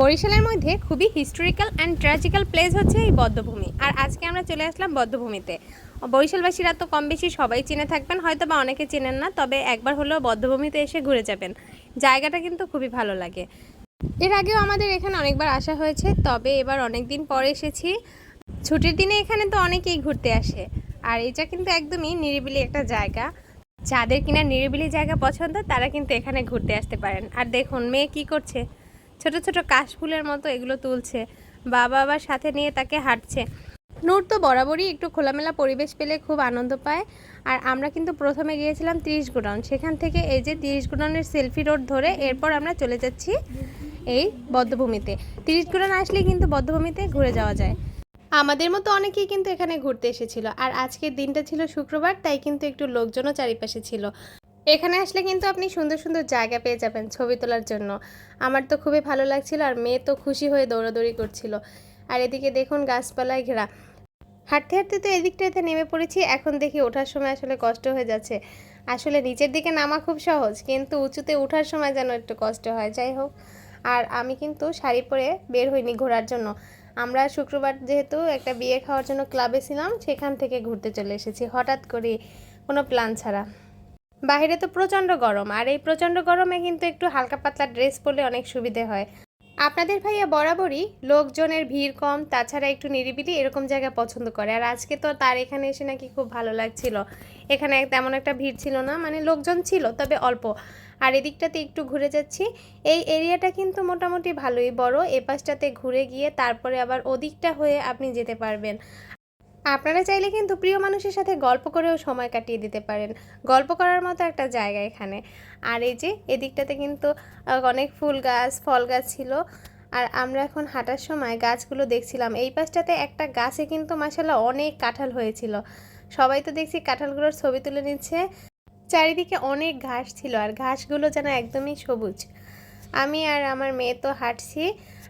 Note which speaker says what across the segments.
Speaker 1: বরিশালের মধ্যে খুবই হিস্টোরিক্যাল অ্যান্ড ট্র্যাজিক্যাল প্লেস হচ্ছে এই বদ্ধভূমি। আর আজকে আমরা চলে আসলাম বদ্ধভূমিতে। বরিশালবাসীরা তো কম বেশি সবাই চিনে থাকবেন হয়তো বা অনেকে চেনেন না, তবে একবার হলেও বদ্ধভূমিতে এসে ঘুরে যাবেন। জায়গাটা কিন্তু খুবই ভালো লাগে। এর আগেও আমাদের এখানে অনেকবার আসা হয়েছে, তবে এবার অনেক দিন পরে এসেছি। ছুটির দিনে এখানে তো অনেকেই ঘুরতে আসে, আর এটা কিন্তু একদমই নিরিবিলি একটা জায়গা। যাদের কিনা নিরিবিলি জায়গা পছন্দ, তারা কিন্তু এখানে ঘুরতে আসতে পারেন। আর দেখুন, মেয়ে কি করছে? ছোট ছোট কাশফুলের মতো এগুলো তুলছে। বাবা আবার সাথে নিয়ে তাকে হাঁটছে। নূর তো বরাবরই একটু খোলামেলা পরিবেশ পেলে খুব আনন্দ পায়। আর আমরা কিন্তু প্রথমে গিয়েছিলাম তিরিশ গোডাউন সেখান থেকে এই যে তিরিশ গোডাউনের সেলফি রোড ধরে এরপর আমরা চলে যাচ্ছি এই বদ্ধভূমিতে। তিরিশ গোডাউন আসলে কিন্তু বদ্ধভূমিতে ঘুরে যাওয়া যায়। আমাদের মতো অনেকেই কিন্তু এখানে ঘুরতে এসেছিল। আর আজকের দিনটা ছিল শুক্রবার, তাই কিন্তু একটু লোকজনও চারিপাশে ছিল। এখানে আসলে কিন্তু আপনি সুন্দর সুন্দর জায়গা পেয়ে যাবেন ছবি তোলার জন্য। আমার তো খুবই ভালো লাগছিল আর মেয়ে তো খুশি হয়ে দৌড়াদৌড়ি করছিল। আর এদিকে দেখুন গাছপালায় ঘেরা। হাঁটতে হাঁটতে তো এদিকটাতে নেমে পড়েছি, এখন দেখি ওঠার সময় আসলে কষ্ট হয়ে যাচ্ছে। আসলে নিচের দিকে নামা খুব সহজ, কিন্তু উঁচুতে ওঠার সময় যেন একটু কষ্ট হয়। যাই হোক, আর আমি কিন্তু শাড়ি পরে বের হইনি ঘোরার জন্য। আমরা শুক্রবার যেহেতু একটা বিয়ে খাওয়ার জন্য ক্লাবে ছিলাম, সেখান থেকে ঘুরতে চলে এসেছি। হঠাৎ করে কোনো প্ল্যান ছাড়া। বাইরে তো প্রচণ্ড গরম, আর এই প্রচণ্ড গরমে কিন্তু একটু হালকা পাতলা ড্রেস পরলে অনেক সুবিধে হয়। আপনাদের ভাইয়া বরাবরই লোকজনের ভিড় কম, তাছাড়া একটু নিরিবিলি এরকম জায়গা পছন্দ করে। আর আজকে তো তার এখানে এসে নাকি খুব ভালো লাগছিল। এখানে তেমন একটা ভিড় ছিল না মানে লোকজন ছিল, তবে অল্প। আর এদিকটাতে একটু ঘুরে যাচ্ছি। এই এরিয়াটা কিন্তু মোটামুটি ভালোই, বড় এ পাশটাতে ঘুরে গিয়ে তারপরে আবার ওদিকটা হয়ে আপনি যেতে পারবেন। আপনারা চাইলে কিন্তু প্রিয় মানুষের সাথে গল্প করেও সময় কাটিয়ে দিতে পারেন। গল্প করার মতো একটা জায়গা এখানে। আর এই যে, এদিকটাতে কিন্তু অনেক ফুল গাছ, ফল গাছ ছিল। আর আমরা এখন হাঁটার সময় গাছগুলো দেখছিলাম। এই পাশটাতে একটা গাছে কিন্তু মাসাল্লাহ অনেক কাঁঠাল হয়েছিল। সবাই তো দেখছি কাঁঠালগুলোর ছবি তুলে নিচ্ছে। চারিদিকে অনেক ঘাস ছিল আর ঘাসগুলো যেন একদমই সবুজ। আমি আর আমার মেয়ে তো হাঁটছি।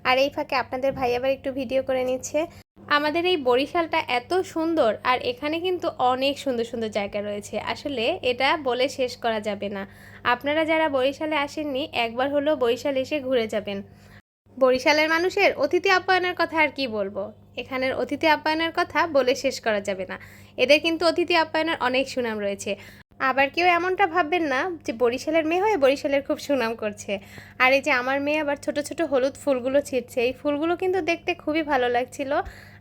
Speaker 1: আর এই ফাঁকে আপনাদের ভাই আবার একটু ভিডিও করে নিচ্ছে। আমাদের এই বরিশালটা এত সুন্দর আর এখানে কিন্তু অনেক সুন্দর সুন্দর জায়গা রয়েছে। আসলে এটা বলে শেষ করা যাবে না। আপনারা যারা বরিশালে আসেননি, একবার হলেও বরিশাল এসে ঘুরে যাবেন। বরিশালের মানুষের অতিথি আপ্যায়নের কথা আর কি বলব? এখানের অতিথি আপ্যায়নের কথা বলে শেষ করা যাবে না। এদের কিন্তু অতিথি আপ্যায়নের অনেক সুনাম রয়েছে। আবার কেউ এমনটা ভাববেন না যে বরিশালের মেয়ে হয়ে বরিশালের খুব সুনাম করছে। আর এই যে আমার মেয়ে আবার ছোট ছোট হলুদ ফুলগুলো ছিটছে এই ফুলগুলো কিন্তু দেখতে খুবই ভালো লাগছিল।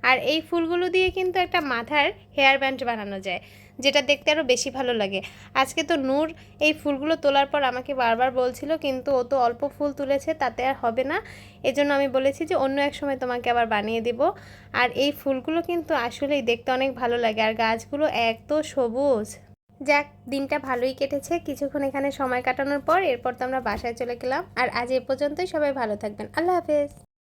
Speaker 1: আর এই ফুলগুলো দিয়ে কিন্তু একটা মাথার হেয়ার ব্যান্ড বানানো যায়, যেটা দেখতে আরও বেশি ভালো লাগে। আজকে তো নূর এই ফুলগুলো তোলার পর আমাকে বারবার বলছিল, কিন্তু ও তো অল্প ফুল তুলেছে, তাতে আর হবে না। এজন্য আমি বলেছি যে অন্য এক সময় তোমাকে আবার বানিয়ে দেব। আর এই ফুলগুলো কিন্তু আসলেই দেখতে অনেক ভালো লাগে। আর গাছগুলো এত সবুজ। যাক, দিনটা ভালোই কেটেছে। কিছুক্ষণ এখানে সময় কাটানোর পর এরপর তো আমরা বাসায় চলে গেলাম। আর আজ এ পর্যন্তই সবাই ভালো থাকবেন। আল্লাহ হাফেজ।